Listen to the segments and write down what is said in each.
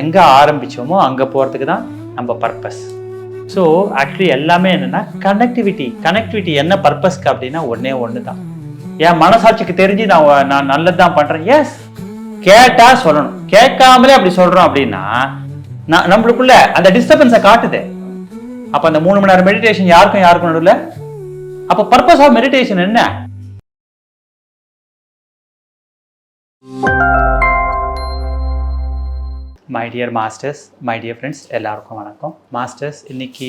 எங்கே ஆரம்பித்தோமோ அங்கே போகிறதுக்கு தான் நம்ம பர்பஸ் ஸோ ஆக்சுவலி எல்லாமே என்னென்னா கனெக்டிவிட்டி கனெக்டிவிட்டி என்ன பர்பஸ்க்கு அப்படின்னா ஒன்றே ஒன்று தான் என் மனசாட்சிக்கு தெரிஞ்சு நான் நான் நல்லது தான் பண்ணுறேன் எஸ் கேட்டால் சொல்லணும். கேட்காமலே அப்படி சொல்கிறோம் அப்படின்னா நான் நம்மளுக்குள்ள அந்த டிஸ்டர்பன்ஸை காட்டுது. அப்போ அந்த மூணு மணி நேரம் மெடிடேஷன் யாருக்கும் யாருக்கும் நடுவில்? அப்போ பர்பஸ் ஆஃப் மெடிடேஷன் என்ன? My dear masters my dear friends எல்லாருக்கும் வணக்கம். மாஸ்டர்ஸ் இன்றைக்கி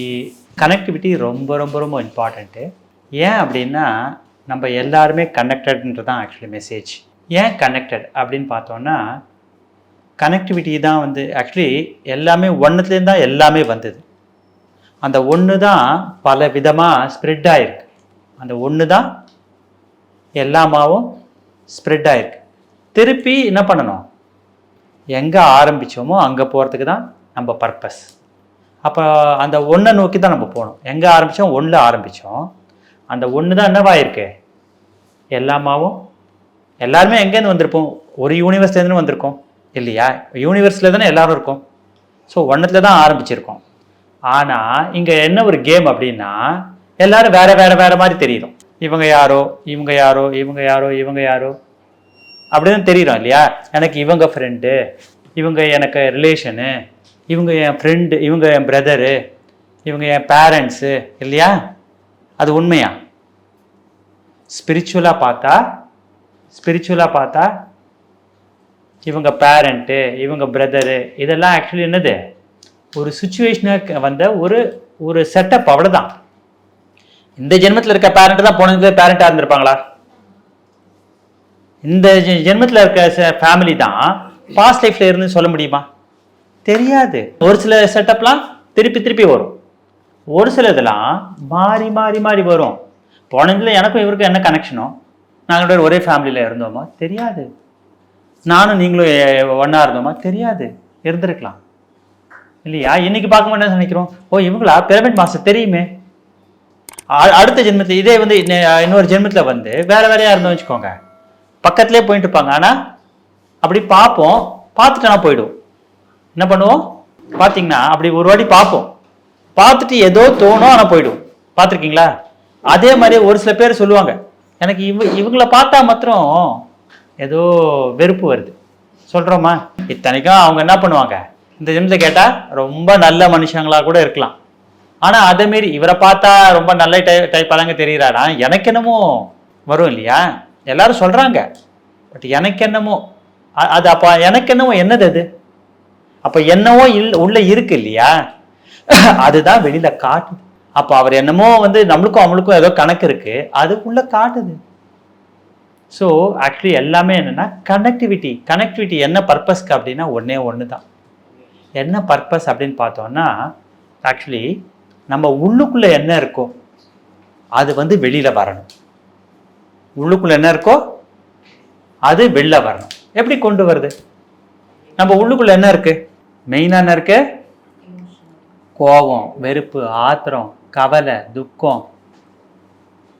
கனெக்டிவிட்டி ரொம்ப ரொம்ப ரொம்ப இம்பார்ட்டண்ட்டு ஏன் அப்படின்னா நம்ம எல்லாருமே கனெக்டட்ன்றது தான் ஆக்சுவலி மெசேஜ் ஏன் கனெக்டட் அப்படின்னு பார்த்தோன்னா கனெக்டிவிட்டி தான் வந்து ஆக்சுவலி எல்லாமே ஒன்றுத்துலேருந்து தான் எல்லாமே வந்தது. அந்த ஒன்று தான் பல விதமாக ஸ்ப்ரெட் ஆகிருக்கு அந்த ஒன்று தான் எல்லாமாவும் ஸ்ப்ரெட் ஆகிருக்கு திருப்பி என்ன பண்ணணும்? எங்கே ஆரம்பித்தோமோ அங்கே போகிறதுக்கு தான் நம்ம பர்பஸ் அப்போ அந்த ஒன்றை நோக்கி தான் நம்ம போகணும். எங்கே ஆரம்பித்தோம் ஒன்றில் ஆரம்பித்தோம் அந்த ஒன்று தான் என்னவாயிருக்கு? எல்லாமாவும் எல்லாருமே எங்கேருந்து வந்திருப்போம்? ஒரு யூனிவர்ஸ்லேருந்து வந்திருக்கோம். இல்லையா? யூனிவர்ஸில் தானே எல்லாரும் இருக்கோம். ஸோ ஒன்றத்தில் தான் ஆரம்பிச்சிருக்கோம். ஆனால் இங்கே என்ன ஒரு கேம் அப்படின்னா எல்லோரும் வேறு வேறு வேறு மாதிரி தெரியும் இவங்க யாரோ இவங்க யாரோ இவங்க யாரோ இவங்க யாரோ. அப்படின்னு தெரியுறோம் இல்லையா? எனக்கு இவங்க ஃப்ரெண்டு இவங்க எனக்கு ரிலேஷனு இவங்க என் ஃப்ரெண்டு இவங்க என் பிரதரு இவங்க என் பேரண்ட்ஸு இல்லையா? அது உண்மையா? ஸ்பிரிச்சுவலாக பார்த்தா ஸ்பிரிச்சுவலாக பார்த்தா இவங்க பேரண்ட்டு இவங்க பிரதரு இதெல்லாம் ஆக்சுவலி என்னது? ஒரு சுச்சுவேஷனுக்கு வந்த ஒரு ஒரு செட்டப் அவ்வளோதான் இந்த ஜென்மத்தில் இருக்க பேரண்ட்டு தான் போனது பேரண்ட்டாக இருந்திருப்பாங்களா? இந்த ஜெ- ஜென்மத்தில் இருக்க ஃபேமிலி தான் பாஸ்ட் லைஃப்ல இருந்து சொல்ல முடியுமா? தெரியாது. ஒரு சில செட்டப்லாம் திருப்பி திருப்பி வரும். ஒரு சில இதெல்லாம் மாறி மாறி மாறி வரும். போனதுல எனக்கும் இவருக்கும் என்ன கனெக்ஷனோ நாங்கள் ஒரே ஃபேமிலியில் இருந்தோமா? தெரியாது. நானும் நீங்களும் ஒன்றா இருந்தோமா? தெரியாது. இருந்திருக்கலாம். இல்லையா? இன்னைக்கு பார்க்கும்போது என்ன நினைக்கிறோம்? ஓ இவங்களா? பிரமிட் மாஸ்டர் தெரியுமே. அ- அடுத்த ஜென்மத்தில் இதே வந்து இன்னொரு ஜென்மத்தில் வந்து வேற வேறையா இருந்தோம் வச்சுக்கோங்க. பக்கத்துலேயே போயிட்டு இருப்பாங்க ஆனால் அப்படி பார்ப்போம். பார்த்துட்டோன்னா போயிடுவோம். என்ன பண்ணுவோம்? பார்த்தீங்கன்னா அப்படி ஒரு வாட்டி பார்ப்போம். பார்த்துட்டு ஏதோ தோணும் ஆனால் போயிடுவோம். பார்த்துருக்கீங்களா? அதே மாதிரி ஒரு சில பேர் சொல்லுவாங்க. எனக்கு இவ இவங்கள பார்த்தா மாத்திரம் ஏதோ வெறுப்பு வருது. சொல்கிறோமா இத்தனைக்கும் அவங்க என்ன பண்ணுவாங்க? இந்த ஜென்மத்தை கேட்டால் ரொம்ப நல்ல மனுஷங்களாக கூட இருக்கலாம். ஆனால் அதேமாரி இவரை பார்த்தா ரொம்ப நல்ல டை டைப்பாதாங்க தெரிகிறாரா எனக்கு என்னமோ வரும் இல்லையா? எல்லாரும் சொல்கிறாங்க பட் எனக்கு என்னமோ அது அப்போ எனக்கு என்னமோ என்னது அது? அப்போ என்னவோ இல் உள்ளே இருக்கு இல்லையா? அதுதான் வெளியில் காட்டுது அப்போ அவர் என்னமோ வந்து நம்மளுக்கும் அவங்களுக்கும் ஏதோ கணக்கு இருக்குது அதுக்குள்ளே காட்டுது. ஸோ ஆக்சுவலி எல்லாமே என்னென்னா கனெக்டிவிட்டி கனெக்டிவிட்டி என்ன பர்பஸ்க்கு அப்படின்னா ஒன்றே ஒன்று தான் என்ன பர்பஸ் அப்படின்னு பார்த்தோம்னா ஆக்சுவலி நம்ம உள்ளுக்குள்ளே என்ன இருக்கோ அது வந்து வெளியில் வரணும். உள்ளுக்குள்ளே என்ன இருக்கோ அது வெளில வரணும். எப்படி கொண்டு வருது? நம்ம உள்ளுக்குள்ளே என்ன இருக்குது மெயினாக என்ன இருக்கு? கோபம் வெறுப்பு ஆத்திரம் கவலை துக்கம்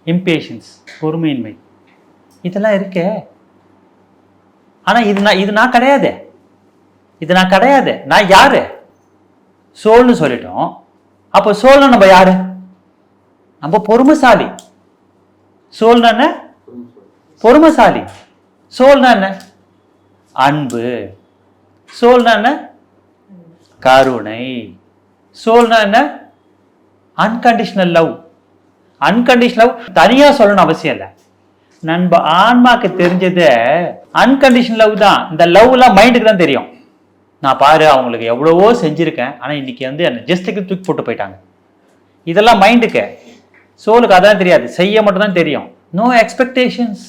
இம்பேஷன்ஸ் பொறுமையின்மை. இதெல்லாம் இருக்கே. ஆனால் இது நான் இது நான் கிடையாது. இது நான் கிடையாது. நான் யார்? சோல்னு சொல்லிட்டோம். அப்போ சோல்னு நம்ம யார்? நம்ம பொறுமைசாலி. சோல்னா என்ன? பொறுமைசாலி. சோல்னா என்ன? அன்பு. சோல்னா என்ன? கருணை. சோல்னா என்ன? அன்கண்டிஷனல் லவ் அன்கண்டிஷனல் லவ் தனியா சொல்லணும் அவசியம் இல்லை. நண்ப ஆன்மாக்கு தெரிஞ்சது அன்கண்டிஷனல் லவ் தான். இந்த லவ்லாம் மைண்டுக்கு தான் தெரியும். நான் பாரு அவங்களுக்கு எவ்வளவோ செஞ்சுருக்கேன். ஆனால் இன்னைக்கு வந்து என்னை ஜஸ்ட்டுக்கு தூக்கி போட்டு போயிட்டாங்க. இதெல்லாம் மைண்டுக்கு சோலுக்கு அதான் தெரியாது. செய்ய மட்டும் தான் தெரியும். நோ எக்ஸ்பெக்டேஷன்ஸ்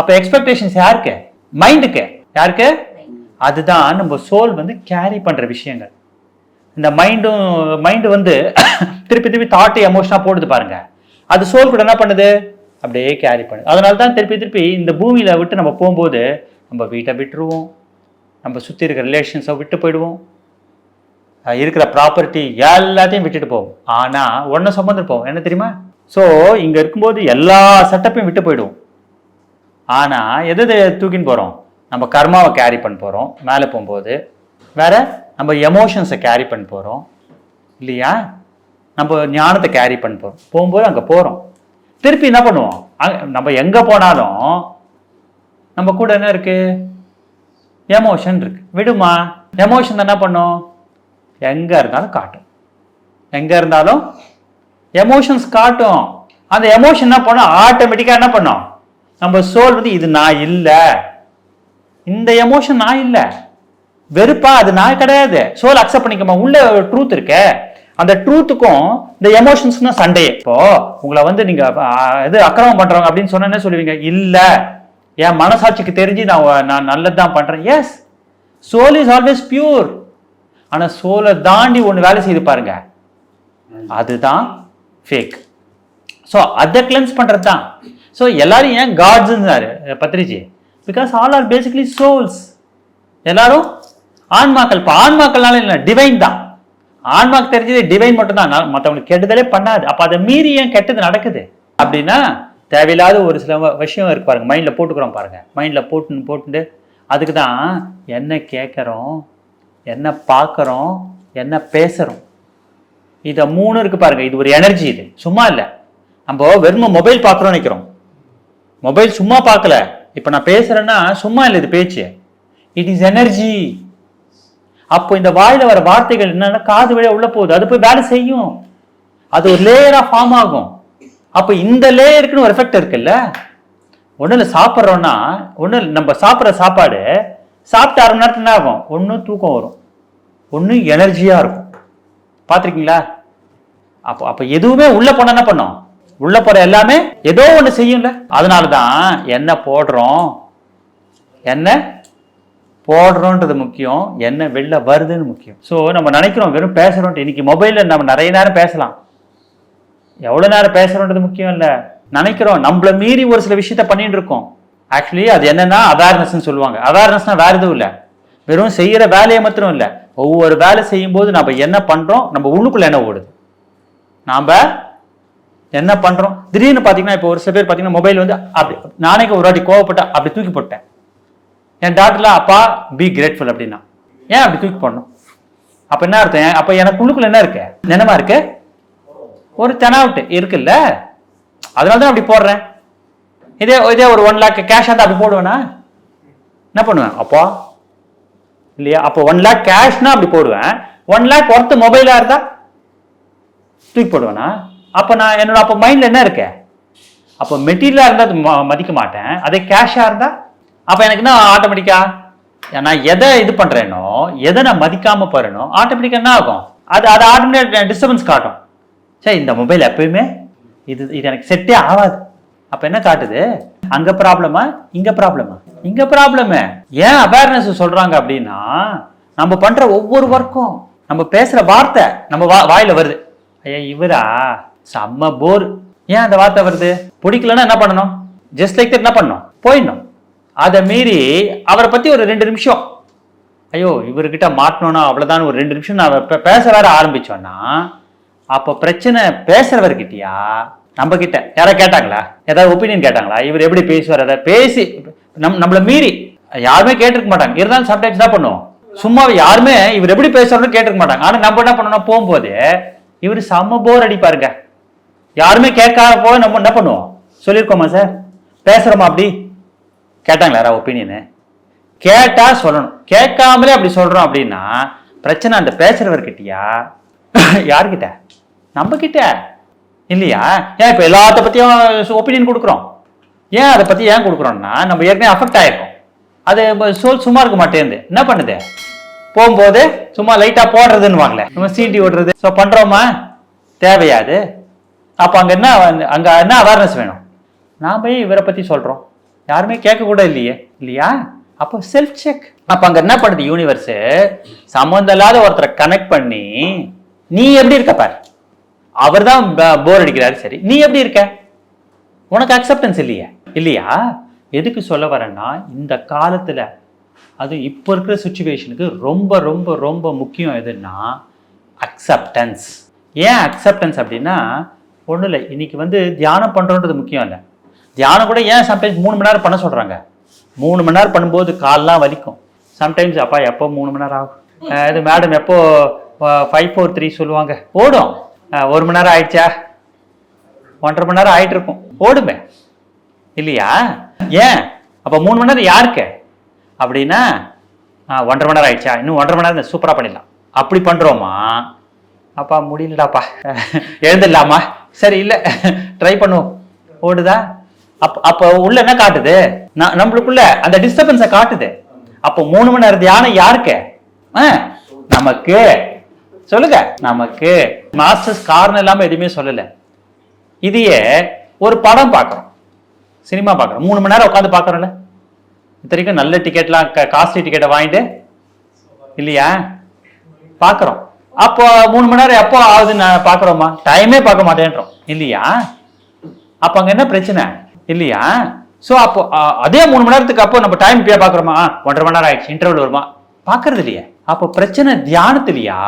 அப்போ எக்ஸ்பெக்டேஷன்ஸ் யாருக்கு? மைண்டுக்கு யாருக்கு? அதுதான் நம்ம சோல் வந்து கேரி பண்ற விஷயங்கள். இந்த மைண்டும் மைண்டு வந்து திருப்பி திருப்பி தாட்டு எமோஷனாக போடுது பாருங்க. அது சோல் கூட என்ன பண்ணுது? அப்படியே கேரி பண்ணுது. அதனால தான் திருப்பி திருப்பி இந்த பூமியில விட்டு நம்ம போகும்போது நம்ம வீட்டை விட்டுருவோம். நம்ம சுற்றி இருக்கிற ரிலேஷன்ஸை விட்டு போயிடுவோம். இருக்கிற ப்ராப்பர்ட்டி எல்லாத்தையும் விட்டுட்டு போவோம். ஆனால் ஒன்றை சுமந்துட்டு போவோம் என்ன தெரியுமா? ஸோ இங்கே இருக்கும்போது எல்லா செட்டப்பையும் விட்டு போயிடுவோம். ஆனால் எது தூக்கின்னு போகிறோம் நம்ம கர்மாவை கேரி பண்ண போகிறோம் மேலே போகும்போது. வேற நம்ம எமோஷன்ஸை கேரி பண்ண போகிறோம் இல்லையா? நம்ம ஞானத்தை கேரி பண்ண போகிறோம் போகும்போது அங்கே போகிறோம் திருப்பி என்ன பண்ணுவோம்? அங்கே நம்ம எங்கே போனாலும் நம்ம கூட என்ன இருக்குது எமோஷன் இருக்கு. விடுமா? எமோஷன் என்ன பண்ணும்? எங்கே இருந்தாலும் காட்டும். எங்கே இருந்தாலும் எமோஷன்ஸ் காட்டும். அந்த எமோஷன் என்ன பண்ணும்? ஆட்டோமேட்டிக்காக என்ன பண்ணும்? நம்ம சோல் வந்து இது நான் இல்லை. இந்த எமோஷன் நான் இல்லை. வெறுப்பா அது நான் கிடையாது. சோல் அக்செப்ட் பண்ணிக்கமா உள்ள ட்ரூத் இருக்கே. அந்த ட்ரூத்துக்கும் இந்த எமோஷன்ஸ்க்கும் சண்டே இப்போ உங்களை வந்து நீங்க இது அக்கிரமம் பண்றவங்க அப்படின்னு சொன்னா என்ன சொல்லுவீங்க. இல்ல. என் மனசாட்சிக்கு தெரிஞ்சு நான் நான் நல்லது தான் பண்றேன். Yes soul is always pure ஆனா சோலை தாண்டி ஒன்று வேலை செய்து பாருங்க. அதுதான் ஃபேக் ஸோ அதை கிளென்ஸ் பண்ணுறது தான் ஸோ எல்லாரும் ஏன் காட்ஸ்ன்னாரு Patriji? Because all are basically souls எல்லாரும் ஆன்மாக்கள். இப்போ ஆன்மாக்கள்னால இல்லை டிவைன் தான். ஆன்மாக்கு தெரிஞ்சது டிவைன் மட்டும் தான் மற்றவங்களுக்கு கெட்டதலே பண்ணாது. அப்போ அதை மீறி ஏன் கெட்டது நடக்குது? அப்படின்னா தேவையில்லாத ஒரு சில விஷயம் இருக்கு பாருங்க. மைண்டில் போட்டுக்கிறோம் பாருங்க. மைண்டில் போட்டு போட்டுட்டு அதுக்கு தான் என்ன கேட்குறோம் என்ன பார்க்குறோம் என்ன பேசுகிறோம் இதை மூணு இருக்கு பாருங்க. இது ஒரு எனர்ஜி இது. சும்மா இல்லை. நம்ம வெறும் மொபைல் பார்க்குறோம் நினைக்கிறோம். மொபைல் சும்மா பார்க்கல. இப்போ நான் பேசுறேன்னா சும்மா இல்லை இது பேச்சு. இட் இஸ் எனர்ஜி அப்போ இந்த வாயில வர வார்த்தைகள் என்னன்னா காது வழியாக உள்ள போகுது. அது போய் வேலை செய்யும். அது ஒரு லேயரா ஃபார்ம் ஆகும். அப்போ இந்த லேயருக்குன்னு ஒரு எஃபெக்ட் இருக்குல்ல? ஒன்றும் இல்லை சாப்பிட்றோன்னா ஒன்றும் நம்ம சாப்பிட்ற சாப்பாடு சாப்பிட்டு அரை மணி நேரத்துல என்ன ஆகும்? ஒன்று தூக்கம் வரும். ஒன்று எனர்ஜியாக இருக்கும். பார்த்துருக்கீங்களா? அப்போ அப்போ எதுவுமே உள்ளே போனால் என்ன பண்ணும்? உள்ளே போகிற எல்லாமே ஏதோ ஒன்று செய்யும்ல. அதனால தான் என்ன போடுறோம். என்ன போடுறோன்றது முக்கியம். என்ன வெளில வருதுன்னு முக்கியம். ஸோ நம்ம நினைக்கிறோம் வெறும் பேசுகிறோன்ட்டு இன்னைக்கு மொபைலில் நம்ம நிறைய நேரம் பேசலாம். எவ்வளோ நேரம் பேசுகிறோன்றது முக்கியம் இல்லை. நினைக்கிறோம் நம்மள மீறி ஒரு சில விஷயத்த பண்ணிட்டு இருக்கோம். ஆக்சுவலி அது என்னன்னா அவேர்னஸ்ன்னு சொல்லுவாங்க. அவேர்னஸ்னா வேற எதுவும் இல்லை. வெறும் செய்யற வேலையை மாத்திரம் இல்லை. ஒவ்வொரு வேலை செய்யும்போது நம்ம என்ன பண்றோம்? நம்ம உள்ளுக்குள்ள என்ன ஓடுது. நாம என்ன பண்றோம்? திடீர்னு பாத்தீங்கன்னா இப்போ ஒரு சில பேர் பாத்தீங்கன்னா மொபைல் வந்து அப்படி நானே ஒரு வாட்டி கோவப்பட்டேன் அப்படி தூக்கி போட்டேன். என் டாக்டர்ல அப்பா பி கிரேட்ஃபுல் அப்படின்னா. ஏன் அப்படி தூக்கி போடணும்? அப்ப என்ன அர்த்தம்? அப்ப எனக்கு என்ன இருக்கு? என்னமா இருக்கு? ஒரு தெனாவுட்டு இருக்குல்ல? அதனால தான் அப்படி போடுறேன். இதே இதே ஒரு ஒன் லேக் கேஷ் இருந்தால் அப்படி போடுவேனா? என்ன பண்ணுவேன்? அப்பா இல்லையா? அப்போ ஒன் லேக் கேஷ்னா அப்படி போடுவேன். ஒன் லேக் ஒர்த்து மொபைலாக இருந்தா தூக்கி போடுவேனா? அப்போ நான் என்னோட அப்போ மைண்டில் என்ன இருக்கு? அப்போ மெட்டீரியலாக இருந்தால் அது ம- மதிக்க மாட்டேன். அதே கேஷாக இருந்தால் அப்போ எனக்கு என்ன ஆட்டோமேட்டிக்காக நான் எதை இது பண்ணுறேனோ எதை நான் மதிக்காமல் போகிறேனோ ஆட்டோமேட்டிக்காக என்ன ஆகும்? அது அது ஆட்டோமேட்டிக் டிஸ்டர்பன்ஸ் காட்டும். சரி இந்த மொபைல் எப்பயுமே இது இது எனக்கு செட்டே ஆகாது. அப்போ என்ன காட்டுது? அங்கே ப்ராப்ளமா இங்கே ப்ராப்ளமா இங்கே ப்ராப்ளமே ஏன் அவேர்னஸ் சொல்கிறாங்க அப்படின்னா நம்ம பண்ணுற ஒவ்வொரு ஒர்க்கும் நம்ம பேசுகிற வார்த்தை நம்ம வா வாயில் வருது. ஐயா இவரா? செம்ம போர் ஏன் அந்த வார்த்தை வருது? பிடிக்கலன்னா என்ன பண்ணணும்? ஜஸ்ட் லைக் என்ன பண்ணணும்? போயிடணும். அதை மீறி அவரை பற்றி ஒரு ரெண்டு நிமிஷம். ஐயோ இவர்கிட்ட மாட்டணும்னா அவ்வளோதான் ஒரு ரெண்டு நிமிஷம் நான் பே- பேச வேற ஆரம்பிச்சோன்னா அப்போ பிரச்சனை பேசுறவர்கிட்டயா? நம்ம கிட்ட யாராவது கேட்டாங்களா? ஏதாவது ஒப்பீனியன் கேட்டாங்களா? இவர் எப்படி பேசுவார்? அதை பேசி நம் நம்மளை மீறி. யாருமே கேட்டிருக்க மாட்டாங்க. இருந்தாலும் சம்டைம்ஸ் என்ன பண்ணுவோம்? சும்மா யாருமே இவர் எப்படி பேசுறாருன்னு கேட்டிருக்க மாட்டாங்க. ஆனால் நம்ம என்ன பண்ணணும்? போகும்போது இவர் செம்ம போர் அடிப்பாருங்க. யாருமே கேட்காத போக நம்ம என்ன பண்ணுவோம்? சொல்லியிருக்கோமா சார் பேசுகிறோமா அப்படி? கேட்டாங்களா யாரா ஒப்பீனியனு கேட்டால் சொல்லணும். கேட்காமலே அப்படி சொல்கிறோம் அப்படின்னா பிரச்சனை அந்த பேசுகிறவர்கிட்டயா யார்கிட்ட? நம்ம இல்லையா? ஏன் இப்போ எல்லாத்த பற்றியும் ஒப்பீனியன் கொடுக்குறோம்? ஏன் அதை பற்றி ஏன் கொடுக்குறோம்னா நம்ம ஏற்கனவே அஃபெக்ட் ஆயிருக்கோம். அது சோல் சும்மா இருக்க மாட்டேங்குது. என்ன பண்ணுது? போகும்போது சும்மா லைட்டாக போடுறதுன்னு வாங்கல நம்ம சீண்டி ஓடுறது ஸோ பண்ணுறோமா தேவையாது அப்போ அங்கே என்ன அங்கே என்ன அவேர்னஸ் வேணும்? நான் போய் இவரை பற்றி சொல்கிறோம் யாருமே கேட்க கூட இல்லையே. இல்லையா? அப்போ செல்ஃப் செக் அப்போ அங்கே என்ன பண்ணுது யூனிவர்ஸு சம்மந்தம் இல்லாத ஒருத்தரை கனெக்ட் பண்ணி நீ எப்படி இருக்க பார்? அவர் தான் போர் அடிக்கிறாரு. சரி நீ எப்படி இருக்க? உனக்கு அக்செப்டன்ஸ் இல்லையா. இல்லையா? எதுக்கு சொல்ல வரேன்னா இந்த காலத்தில் அது இப்போ இருக்கிற சுச்சுவேஷனுக்கு ரொம்ப ரொம்ப ரொம்ப முக்கியம் எதுன்னா அக்செப்டன்ஸ் ஏன் அக்செப்டன்ஸ் அப்படின்னா ஒன்றும் இல்லை இன்னைக்கு வந்து தியானம் பண்ணுறோன்றது முக்கியம் இல்லை. தியானம் கூட ஏன் சம்டைம்ஸ் மூணு மணி நேரம் பண்ண சொல்கிறாங்க மூணு மணி நேரம் பண்ணும்போது கால்லாம் வலிக்கும். சம்டைம்ஸ் அப்பா எப்போ மூணு மணி நேரம் ஆகும்? இது மேடம் எப்போ ஃபைவ் ஃபோர் த்ரீ சொல்லுவாங்க. ஓடும் ஒரு மணி நேரம் ஆயிடுச்சா? ஒன்றரை மணி நேரம் ஆயிட்டு இருக்கும். ஓடுமே இல்லையா? ஏன்? அப்போ மூணு மணி நேரம் யாருக்கு? அப்படின்னா ஒன்றரை மணி நேரம் ஆயிடுச்சா? இன்னும் ஒன்றரை மணி நேரம் சூப்பராக பண்ணிடலாம். அப்படி பண்ணுறோமா அப்பா முடியலடாப்பா. எழுந்துடலாமா சரி இல்லை. ட்ரை பண்ணுவோம். ஓடுதா? அப்போ அப்போ உள்ள என்ன காட்டுது? நம்மளுக்குள்ள அந்த டிஸ்டர்பன்ஸை காட்டுது. அப்போ மூணு மணி நேரம் தியானம் யாருக்கு? ஆ, நமக்கு. சொல்லுங்க. நமக்கு. மாஸ்டர்ஸ் காரணம் இல்லாமல் எதுவுமே சொல்லலை. இதையே ஒரு படம் பார்க்குறோம். சினிமா பார்க்குறோம். மூணு மணி நேரம் உட்காந்து பார்க்குறோம்ல. இத்தனைக்கும் நல்ல டிக்கெட்லாம் காஸ்ட்லி டிக்கெட்டை வாங்கிட்டு இல்லையா? பார்க்குறோம். அப்போ மூணு மணி நேரம் எப்போ ஆகுதுன்னு நான் பார்க்குறோமா? டைமே பார்க்க மாட்டேன்றோம். இல்லையா? அப்போ அங்கே என்ன பிரச்சனை? இல்லையா? ஸோ அப்போ அதே மூணு மணி நேரத்துக்கு அப்போ நம்ம டைம் இப்பயே பார்க்குறோமா? ஒன்றரை மணி நேரம் ஆயிடுச்சு இன்டர்வல் வருமா? பார்க்கறது இல்லையா. அப்போ பிரச்சனை தியானத்துலையா?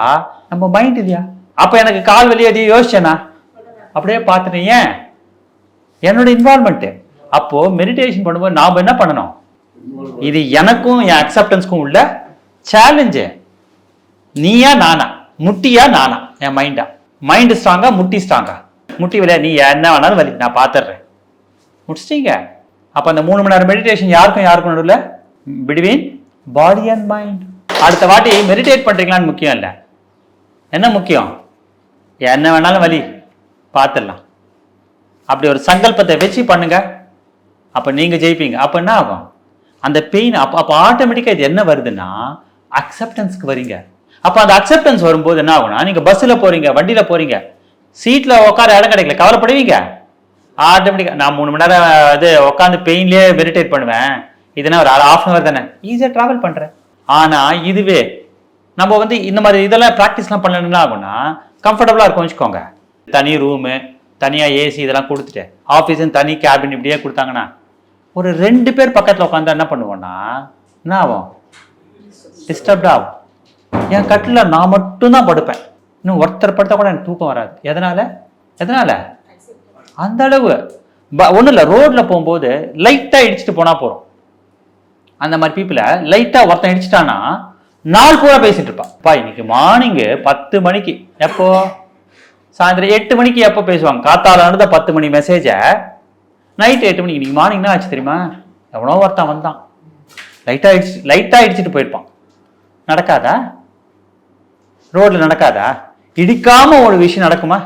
நம்ம மைண்ட் இல்லையா? அப்போ எனக்கு கால் வலி எதையும் யோசிச்சேனா? அப்படியே பார்த்துட்டேன் ஏன்? என்னோட இன்வால்மெண்ட் அப்போ மெடிடேஷன் பண்ணும்போது நாம என்ன பண்ணணும்? இது எனக்கும் என் அக்செப்டன்ஸ்க்கும் உள்ள சேலஞ்சு நீயா நானா? முட்டியா நானா? என் மைண்டா மைண்டு ஸ்ட்ராங்கா முட்டி ஸ்ட்ராங்கா முட்டி வலியா நீ என்ன வேணாலும் வலி. நான் பார்த்துடுறேன் முடிச்சிட்டீங்க? அப்போ அந்த மூணு மணி நேரம் மெடிடேஷன் யாருக்கும் யாருக்கும் நடுவில்? பிட்வீன் பாடி அண்ட் மைண்ட் அடுத்த வாட்டி மெடிடேட் பண்ணுறீங்களான்னு முக்கியம் இல்லை. என்ன முக்கியம்? என்ன வேணாலும் வலி. பார்த்துடலாம் அப்படி ஒரு சங்கல்பத்தை வச்சு பண்ணுங்க. அப்போ நீங்கள் ஜெயிப்பீங்க. அப்போ என்ன ஆகும்? அந்த பெயின் அப்போ அப்போ ஆட்டோமேட்டிக்காக இது என்ன வருதுன்னா அக்செப்டன்ஸ்க்கு வரீங்க. அப்போ அந்த அக்செப்டன்ஸ் வரும்போது என்ன ஆகும்னா நீங்கள் பஸ்ஸில் போகிறீங்க வண்டியில் போகிறீங்க சீட்டில் உட்கார இடம் கிடைக்கல கவலைப்படுவீங்க? ஆட்டோமேட்டிக்காக நான் மூணு மணி நேரம் இது உட்காந்து பெயின்லேயே மெடிடேட் பண்ணுவேன். இதுனா ஒரு ஆஃப் அன் அவர் தானே? ஈஸியாக ட்ராவல் பண்ணுறேன் ஆனால் இதுவே நம்ம வந்து இந்த மாதிரி இதெல்லாம் ப்ராக்டிஸ்லாம் பண்ணணும்னா ஆகும்னா கம்ஃபர்டபுளாக இருக்கும் வச்சுக்கோங்க. தனி ரூமு தனியாக ஏசி இதெல்லாம் கொடுத்துட்டு ஆஃபீஸுன்னு தனி கேபின் இப்படியே கொடுத்தாங்கன்னா ஒரு ரெண்டு பேர் பக்கத்தில் உட்காந்தா என்ன பண்ணுவோன்னா என்ன ஆகும்? டிஸ்டர்ப்ட் ஆகும். என் கட்டில் நான் மட்டும்தான் படுப்பேன். இன்னும் ஒருத்தர் படுத்தா கூட எனக்கு தூக்கம் வராது. எதனால? எதனால? அந்த அளவு ஒன்றும் இல்லை ரோட்டில் போகும்போது லைட்டாக இடிச்சிட்டு போனால் போகிறோம் அந்த மாதிரி பீப்புளை லைட்டாக ஒருத்தன் இடிச்சிட்டானா நாள் பூரா பேசிட்டு இருப்பான். பா இன்னைக்கு மார்னிங்கு பத்து மணிக்கு. எப்போ? சாயந்தரம் எட்டு மணிக்கு எப்போ பேசுவாங்க? காத்தால நடந்த பத்து மணி மெசேஜை நைட்டு எட்டு மணிக்கு. இன்னைக்கு மார்னிங் என்ன ஆச்சு தெரியுமா? எவ்வளோ ஒருத்தன் வந்தான். லைட்டாக இடிச்சு லைட்டாக இடிச்சிட்டு போயிருப்பான். நடக்காதா? ரோடில் நடக்காதா? இடிக்காமல் ஒரு விஷயம் நடக்குமா?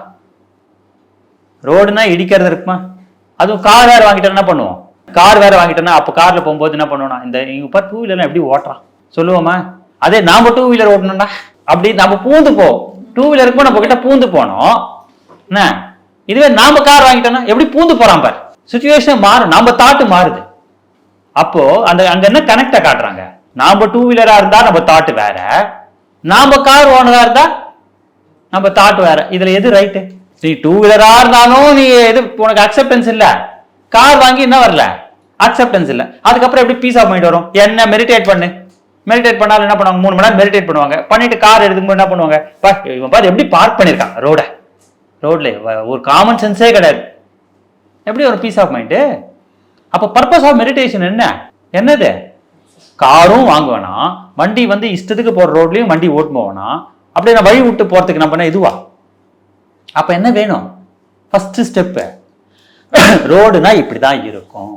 ரோடுனா இடிக்கிறது இருக்குமா? அதுவும் கார் வேறு வாங்கிட்டா என்ன பண்ணுவோம்? கார் வேறு வாங்கிட்டோன்னா அப்போ காரில் போகும்போது என்ன பண்ணுவோம்னா இந்த இங்கே பார்த்து டூ வீலர்லாம் எப்படி ஓட்டுறான்? சொல்லுவோமா? அதே நாம் டூ வீலர் ஓட்டணும்டா. அப்படி நம்ம பூந்து போவோம் டூ வீலருக்கு நம்ம கிட்ட பூந்து போனோம். என்ன? இதுவே நாம் கார் வாங்கிட்டோம்னா எப்படி பூந்து போகிறான் பார்? சுச்சுவேஷன் மாறும். நம்ம தாட்டு மாறுது. அப்போது அந்த அங்கே என்ன கனெக்டாக காட்டுறாங்க? நாம் டூ வீலராக இருந்தால் நம்ம தாட்டு வேற. நாம கார் ஓனரா இருந்தா நம்ம தாட் வேற. இதுல எது ரைட்டு நீ டூ வீலரா இருந்தாலும் நீ எது உனக்கு அக்செப்டன்ஸ் இல்ல. கார் வாங்கி என்ன வரல. அக்செப்டன்ஸ் இல்ல. அதுக்கப்புறம் எப்படி பீஸ் ஆஃப் மைண்ட் வரும்? என்ன மெடிடேட் பண்ணு. மெடிடேட் பண்ணாலும் என்ன பண்ணுவாங்க? மூணு மணி நேரம் மெடிடேட் பண்ணுவாங்க. பண்ணிட்டு கார் எடுக்கும்போது என்ன பண்ணுவாங்க? பா இவன் பாரு எப்படி பார்க் பண்ணிருக்கான்? ரோட ரோட்ல ஒரு காமன் சென்ஸே கிடையாது. எப்படி ஒரு பீஸ் ஆஃப் மைண்டு அப்போ பர்பஸ் ஆஃப் மெடிடேஷன் என்ன? என்னது? காரும் வாங்க வேணாம் வண்டி வந்து இஷ்டத்துக்கு போற ரோட்லயும் வண்டி ஓட்டு போவேணாம் அப்படியே நான் வழி விட்டு போறதுக்கு நம்ம என்ன இதுவா? அப்ப என்ன வேணும்? ஃபர்ஸ்ட் ஸ்டெப்பு ரோடுனா இப்படிதான் இருக்கும்.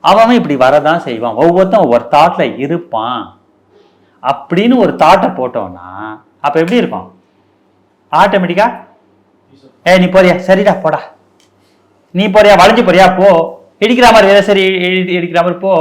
அவன் இப்படி வரதான் செய்வான். ஒவ்வொருத்தன் ஒவ்வொரு தாட்ல இருப்பான். அப்படின்னு ஒரு தாட்டை போட்டோம்னா அப்ப எப்படி இருக்கும்? ஆட்டோமேட்டிக்கா ஏ நீ போறியா? சரிடா போடா. நீ போறியா? வளைஞ்சு போறியா? போ. இடிக்கிற மாதிரி வேற சரி இடிக்கிற மாதிரி போ.